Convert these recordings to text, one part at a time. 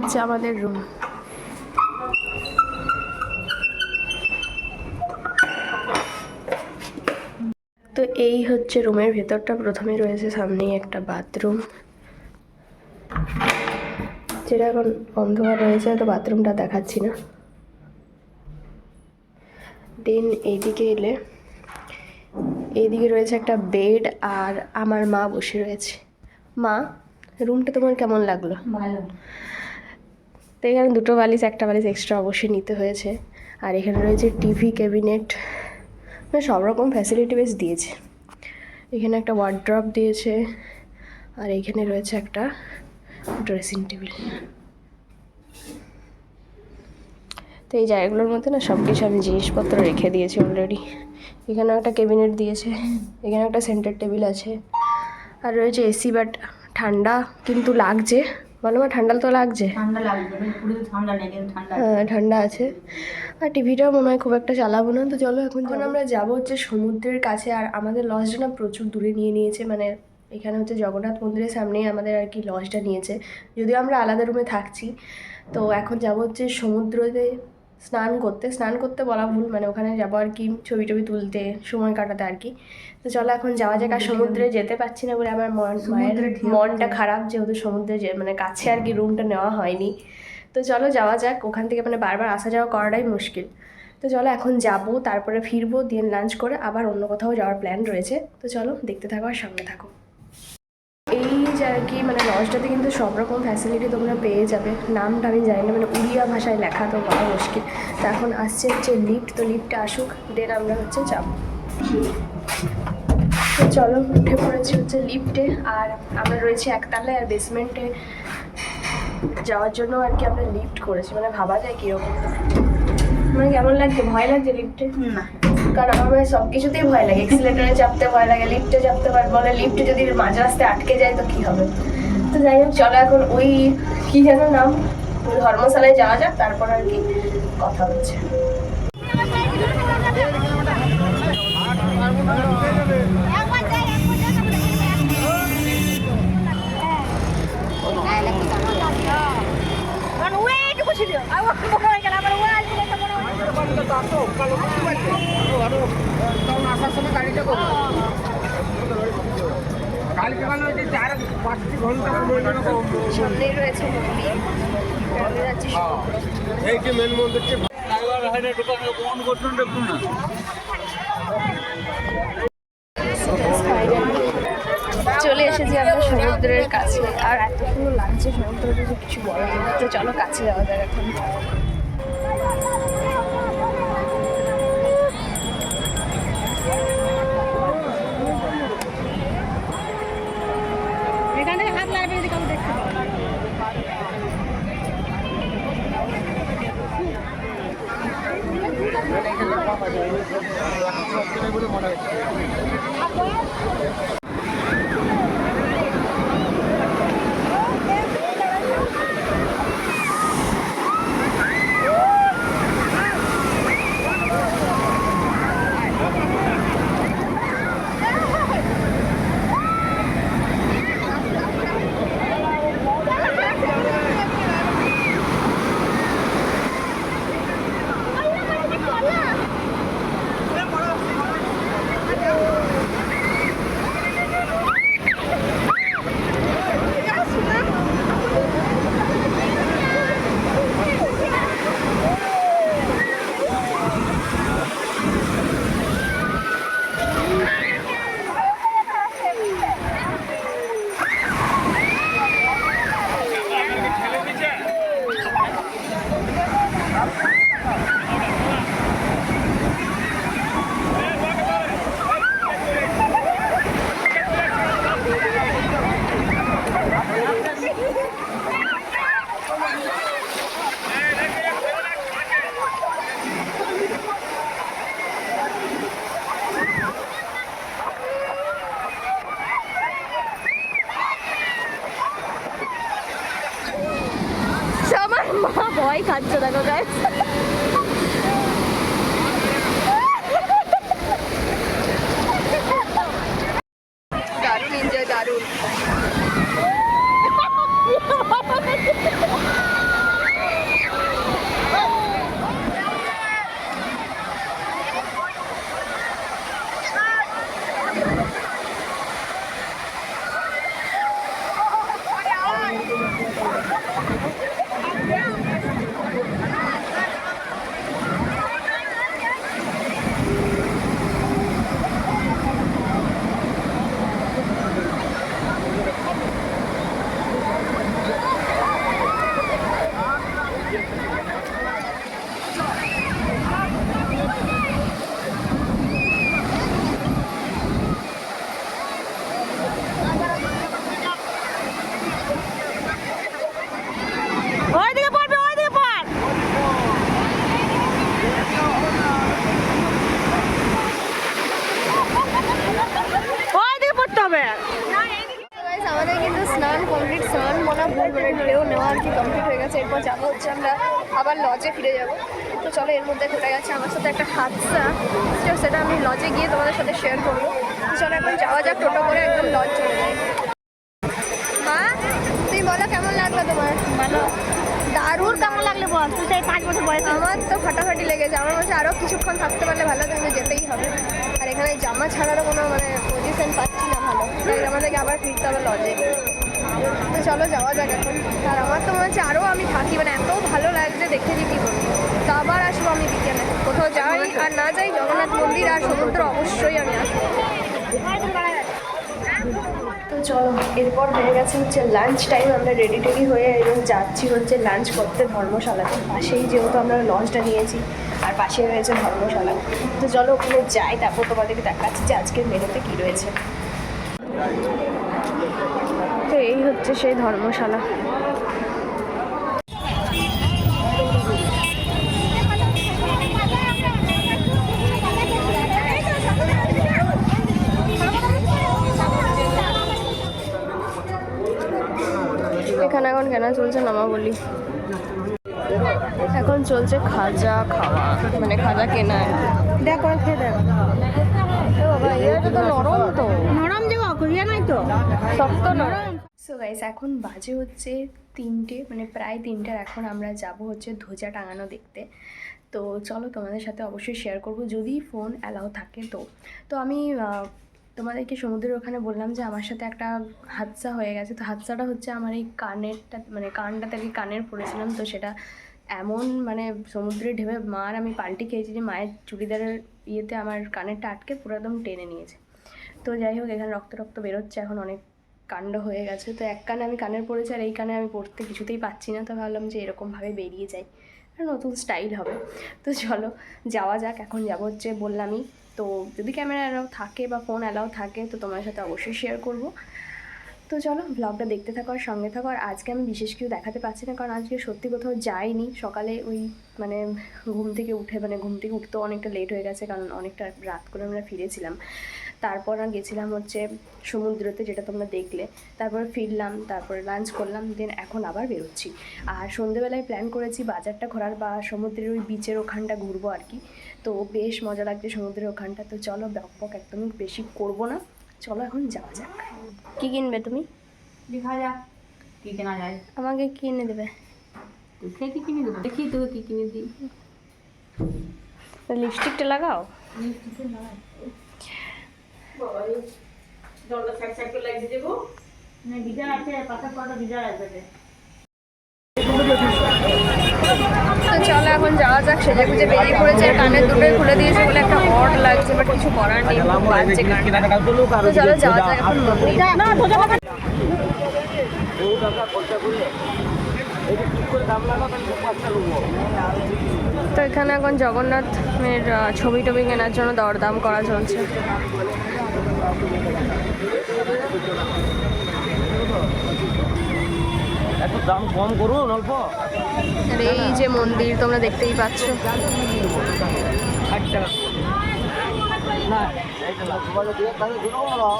হচ্ছে আমাদের রুম তো এই হচ্ছে রুমের ভেতরটা। প্রথমে রয়েছে সামনেই একটা বাথরুম যেটা এখন অন্ধকার রয়েছে, তো বাথরুমটা দেখাচ্ছি না। দেন এইদিকে এলে, এইদিকে রয়েছে একটা বেড আর আমার মা বসে রয়েছে। মা রুমটা তোমার কেমন লাগল? ভালো। তো এখানে দুটো বালিশ, একটা বালিশ এক্সট্রা অবশ্যই নিতে হয়েছে। আর এখানে রয়েছে টিভি ক্যাবিনেট মানে সব রকম ফ্যাসিলিটি বেশ দিয়েছে। এখানে একটা ওয়ার্ড্রপ দিয়েছে, আর এখানে রয়েছে একটা ড্রেসিং টেবিল তো এই জায়গাগুলোর মধ্যে না সব কিছু আমি জিনিসপত্র রেখে দিয়েছি অলরেডি এখানে একটা ক্যাবিনেট দিয়েছে এখানে একটা সেন্টার টেবিল আছে। আর রয়েছে এসি বাট ঠান্ডা কিন্তু লাগছে। বলো মা ঠান্ডা তো লাগছে? ঠান্ডা লাগবে পুরো ঠান্ডা নেই কিন্তু ঠান্ডা হ্যাঁ, ঠান্ডা আছে। আর টিভিটাও মনে হয় খুব একটা চালাবো না তো চলো এখন যখন আমরা যাব হচ্ছে সমুদ্রের কাছে আর আমাদের লজটা না প্রচুর দূরে নিয়ে নিয়েছে মানে এখানে হচ্ছে জগন্নাথ মন্দিরের সামনেই আমাদের আর কি লজটা নিয়েছে। যদিও আমরা আলাদা রুমে থাকছি তো এখন যাব হচ্ছে সমুদ্রতে স্নান করতে স্নান করতে বলা ভুল মানে ওখানে যাব আর কি ছবি টবি তুলতে সময় কাটাতে আর কি। তো চলো এখন যাওয়া যাক আর সমুদ্রে যেতে পারছি না বলে আমার মন মায়ের মনটা খারাপ যেহেতু সমুদ্রে যে মানে কাছে আর কি রুমটা নেওয়া হয়নি। তো চলো যাওয়া যাক ওখান থেকে মানে বারবার আসা যাওয়া করাটাই মুশকিল। তো চলো এখন যাব তারপরে ফিরবো দিয়ে লাঞ্চ করে আবার অন্য কোথাও যাওয়ার প্ল্যান রয়েছে। তো চলো দেখতে থাকো আর সঙ্গে থাকো। এই যে আর কি মানে লজটাতে কিন্তু সব রকম ফ্যাসিলিটি তোমরা পেয়ে যাবে। নামটা আমি জানি না মানে উড়িয়া ভাষায় লেখা তো বলা মুশকিল। তো এখন আসছে হচ্ছে লিফট তো লিফটে আসুক দেন আমরা হচ্ছে যাব। তো চলো, উঠে পড়েছি হচ্ছে লিফটে আর আমরা রয়েছে একতলায় আর বেসমেন্টে যাওয়ার জন্য আর কি আমরা লিফট করেছি মানে ভাবা যায় কীরকম। মানে কেমন লাগছে? ভয় লাগছে লিফটে না। কারণ আমার ভাই সব কিছুতেই ভয় লাগে। এক্সিলেটারে চাপতে ভয় লাগে লিফটে চাপতে ভয় বলে লিফটে যদি মাঝ রাস্তায় আটকে যায় তো কী হবে? তো যাই হোক, চলো এখন ওই, কী যেন নাম? ধর্মশালায় যাওয়া যাক, তারপর আর কি কথা হচ্ছে কালকে মানে ওই যে চার পাঁচটি ঘণ্টা প্রয়োজন সামনেই রয়েছে মন্দির আমরা যাচ্ছি এই যে মেন মন্দিরটি চলে এসেছি আমরা সমুদ্রের কাছে। আর এত সুন্দর লাগছে সমুদ্রটা যে কিছু বড় তো চলো কাছে যাওয়া যাক এখন। এখানে হাত লাগবে যদি কাউ দেখতে পাও আমার যাব হচ্ছে আমরা আবার লজে ফিরে যাব। তো চলো এর মধ্যে ঘটে গেছে আমার সাথে একটা হাদসা তো সেটা আমি লজে গিয়ে তোমাদের সাথে শেয়ার করব। চলো এখন যাওয়া যাক টোটো করে একদম লজ চলে যাই। মা তুমি বলো কেমন লাগল তোমার? ভালো। দারুণ কেমন লাগলে বল? তুই সেই পাঁচ বছর বয়স। আমার তো ফাটাফাটি লেগেছে আমার মনে হচ্ছে আরও কিছুক্ষণ থাকতে পারলে ভালো কিন্তু যেতেই হবে। আর এখানে জামা ছাড়ারও কোনো মানে পজিশন পাচ্ছি না ভালো। তাই আমাদেরকে আবার ফিরতে হবে লজে তো চলো যাওয়া যাক এখন। আর আমার তো মনে হচ্ছে আরও আমি থাকি মানে এত ভালো লাগছে দেখে যে কী তো আবার আসব আমি বিকেলে। কোথাও যাই আর না যাই জগন্নাথ মন্দির আর সমুদ্র অবশ্যই আমি আসব। তো চলো, এরপর হয়ে গেছে হচ্ছে লাঞ্চ টাইম আমরা রেডি টেডি হয়ে এবং যাচ্ছি হচ্ছে লাঞ্চ করতে ধর্মশালাতে পাশেই যেহেতু আমরা লঞ্চটা নিয়েছি, আর পাশে রয়েছে ধর্মশালা। তো চলো ওখানে যাই, তারপর তোমাদেরকে দেখাচ্ছি যে আজকের মেনুতে কী রয়েছে। হচ্ছে সেই ধর্মশালা। এখানে এখন কেনা চলছে নামা বলি? এখন চলছে খাজা খাওয়া মানে খাজা কেনা। দেখ খেয়ে নরম তো। নরম দেবো নাই তো। শক্ত নরম। সো গাইস এখন বাজে হচ্ছে তিনটে মানে প্রায় তিনটার এখন আমরা যাব হচ্ছে ধ্বজা টাঙানো দেখতে। তো চলো তোমাদের সাথে অবশ্যই শেয়ার করব, যদি ফোন অ্যালাউ থাকে তো। তো আমি তোমাদেরকে সমুদ্রের ওখানে বললাম যে আমার সাথে একটা হাদসা হয়ে গেছে। তো হাদসাটা হচ্ছে আমার এই কানেরটা মানে কানটাতে আর কি কানের পড়েছিলাম তো সেটা এমন মানে সমুদ্রে ঢেবে মার, আমি পাল্টি খেয়েছি যে মায়ের চুড়িদারের ইয়েতে আমার কানেরটা আটকে পুরো একদম টেনে নিয়েছে। তো যাই হোক, এখানে রক্ত রক্ত বেরোচ্ছে এখন অনেক কাণ্ড হয়ে গেছে। তো এক কানে আমি কানের পড়েছি আর এই কানে আমি পড়তে কিছুতেই পাচ্ছি না। তো ভাবলাম যে এরকমভাবে বেরিয়ে যাই। নতুন স্টাইল হবে। তো চলো, যাওয়া যাক। এখন যাব হচ্ছে বললামই। তো যদি ক্যামেরা অ্যালাউ থাকে বা ফোন অ্যালাউ থাকে, তো তোমার সাথে অবশ্যই শেয়ার করব। তো চলো ব্লগটা দেখতে থাকো আর সঙ্গে থাকো। আর আজকে আমি বিশেষ কিছু দেখাতে পারছি না, কারণ আজকে সত্যি কোথাও যাইনি। সকালে ওই মানে ঘুম থেকে উঠে মানে ঘুম থেকে উঠতেও অনেকটা লেট হয়ে গেছে, কারণ অনেকটা রাত করে আমরা ফিরেছিলাম। তারপর গেছিলাম হচ্ছে সমুদ্রতে যেটা তোমরা দেখলে। তারপর ফিরলাম তারপরে লাঞ্চ করলাম দেন এখন আবার বেরোচ্ছি। আর সন্ধেবেলায় প্ল্যান করেছি বাজারটা ঘোরার বা সমুদ্রের ওই বিচের ওখানটা ঘুরবো আর কি। তো বেশ মজা লাগছে সমুদ্রের ওখানটা। তো চলো বক বক একদমই বেশি করব না। চলো এখন যাওয়া যাক। কী কিনবে তুমি? দেখা যাক কি কেনা যায়। আমাকে কি এনে দেবে? তুই কি কিনে দেবো? দেখি তুই কি কিনে দিই। লিপস্টিকটা লাগাও? জলটা সাইড সাইড করে লাগিয়ে দেবো। না গিজার আছে পাশে কটা গিজার আছে চলো এখন যাওয়া যাক সেজে গুজে বেরিয়ে পড়েছে কানের দুটোই খুলে দিয়েছে বলে একটা হট লাগছে বাট কিছু করার নেই বাজছে কানটা তো চলো যাওয়া যাক এখন তো এখানে এখন জগন্নাথের ছবি টবি কেনার জন্য দরদাম করা চলছে। একটু দাম কম করুন অল্প। আর এই যে মন্দির তোমরা দেখতেই পাচ্ছ। ষাট টাকা না এইটা না তোমাকে দিয়ে তাহলে দুটো বলো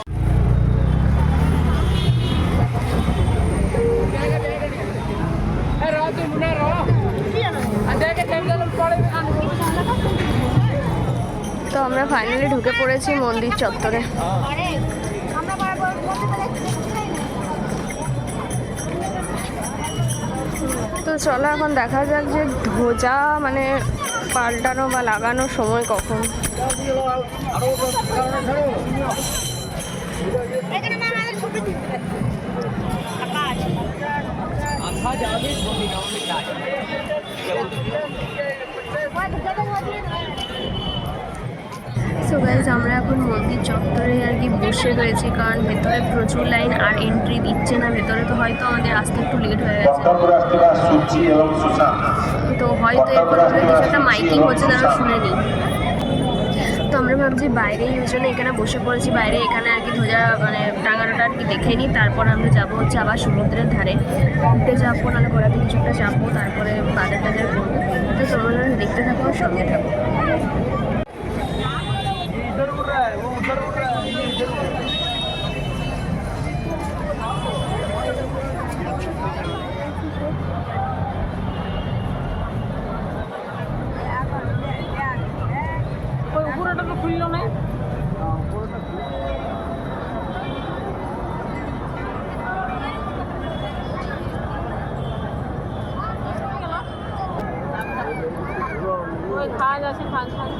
তো আমরা ফাইনালি ঢুকে পড়েছি মন্দির চত্বরে। তো চলো এখন দেখা যাক যে ধোজা মানে পাল্টানো বা লাগানোর সময় কখন। সো গাইজ আমরা এখন মন্দির চত্বরে আর কি বসে রয়েছি কারণ ভেতরে প্রচুর লাইন আর এন্ট্রি দিচ্ছে না। ভেতরে তো হয়তো আমাদের আসতে একটু লেট হয়ে গেছে। তো হয়তো এরপর কিছু একটা মাইকিং হচ্ছে তারা শুনে নিই। তো আমরা ভাবছি বাইরেই ওই জন্য এখানে বসে পড়েছি। বাইরে এখানে আর কি ধ্বজা মানে টাঙানোটা আর কি দেখে নিই। তারপর আমরা যাব হচ্ছে আবার সমুদ্রের ধারে। উঠে যাব নাহলে ঘোরাতে কিছু একটা যাব। তারপরে বাজার টাজার করব। তো তোমরা দেখতে থাকো সঙ্গে থাকো। খুললো না ওই খাওয়া যাচ্ছে খাওয়া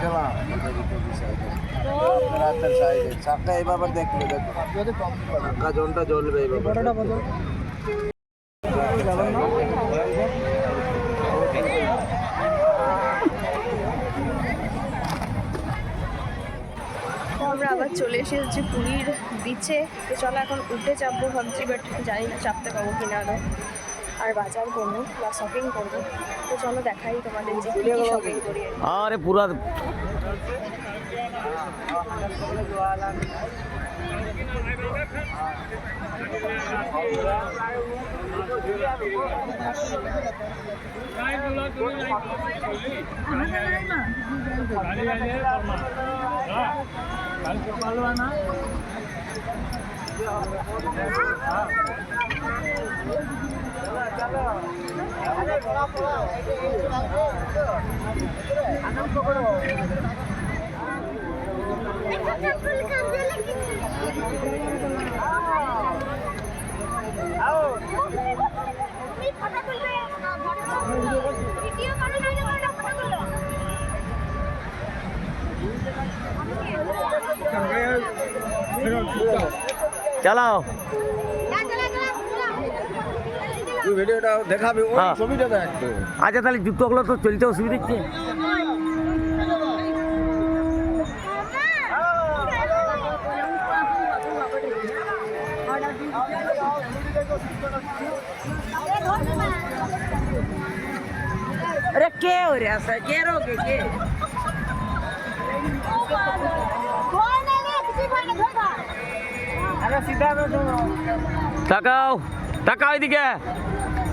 চব্বিশ লাইন লাগে চারটা এইভাবে দেখবে দেখো। চাকা জনটা জ্বলবে আমরা আবার চলে এসেছি পুরীর বিচে তো চলো এখন উঠে চাপবো ভাবছি বাট জানি না চাপতে পাবো কি না আরও আর বাজার করব বা শপিং করব। তো চলো দেখাই তোমাদের যে কী কী শপিং করি। আরে পুরা চালাও। ভিডিওটা দেখাবি ওই হ্যাঁ। ছবিটা দেখ তুই। আচ্ছা তাহলে জুতোগুলো তো চলতে অসুবিধা হচ্ছে अरे के हो रहा सर के रोगे के अरे सीधा में তাকাও তাকাও এদিকে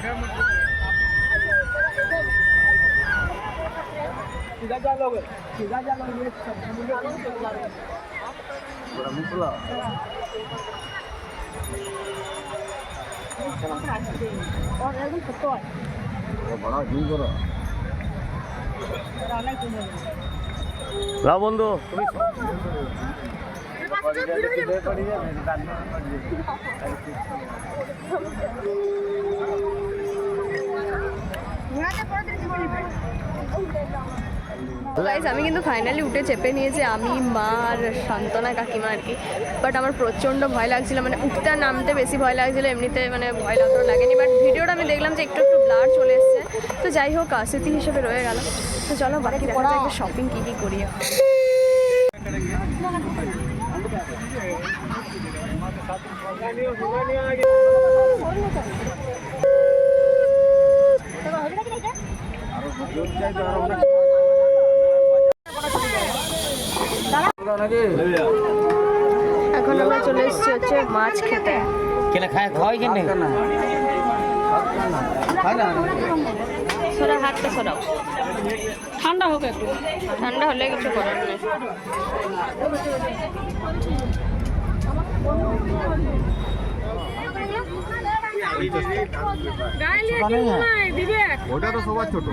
হ্যাঁ পুরো পুরো টাটা টাটা করো লাও বন্ধু তুমি তো গাইজ আমি কিন্তু ফাইনালি উঠে চেপে নিয়েছি। আমি, মা আর সান্ত্বনা কাকিমা আর কি। বাট আমার প্রচণ্ড ভয় লাগছিল মানে উঠতে নামতে বেশি ভয় লাগছিল, এমনিতে মানে ভয় লাগতো লাগেনি। বাট ভিডিওটা আমি দেখলাম যে একটু একটু ব্লার চলে এসছে। তো যাই হোক স্মৃতি হিসেবে রয়ে গেল তো চলো, বাকি দেখা যায় শপিং কী কী করি। এখন। এখন আমরা চলে এসেছি হচ্ছে মাছ খেতে। কেন খায় খাওয়াই কেন? সরা হাতটা সরাও। ঠান্ডা হোক একটু। ঠান্ডা হলে কিছু করার নেই। ওটা তো সবার ছোট।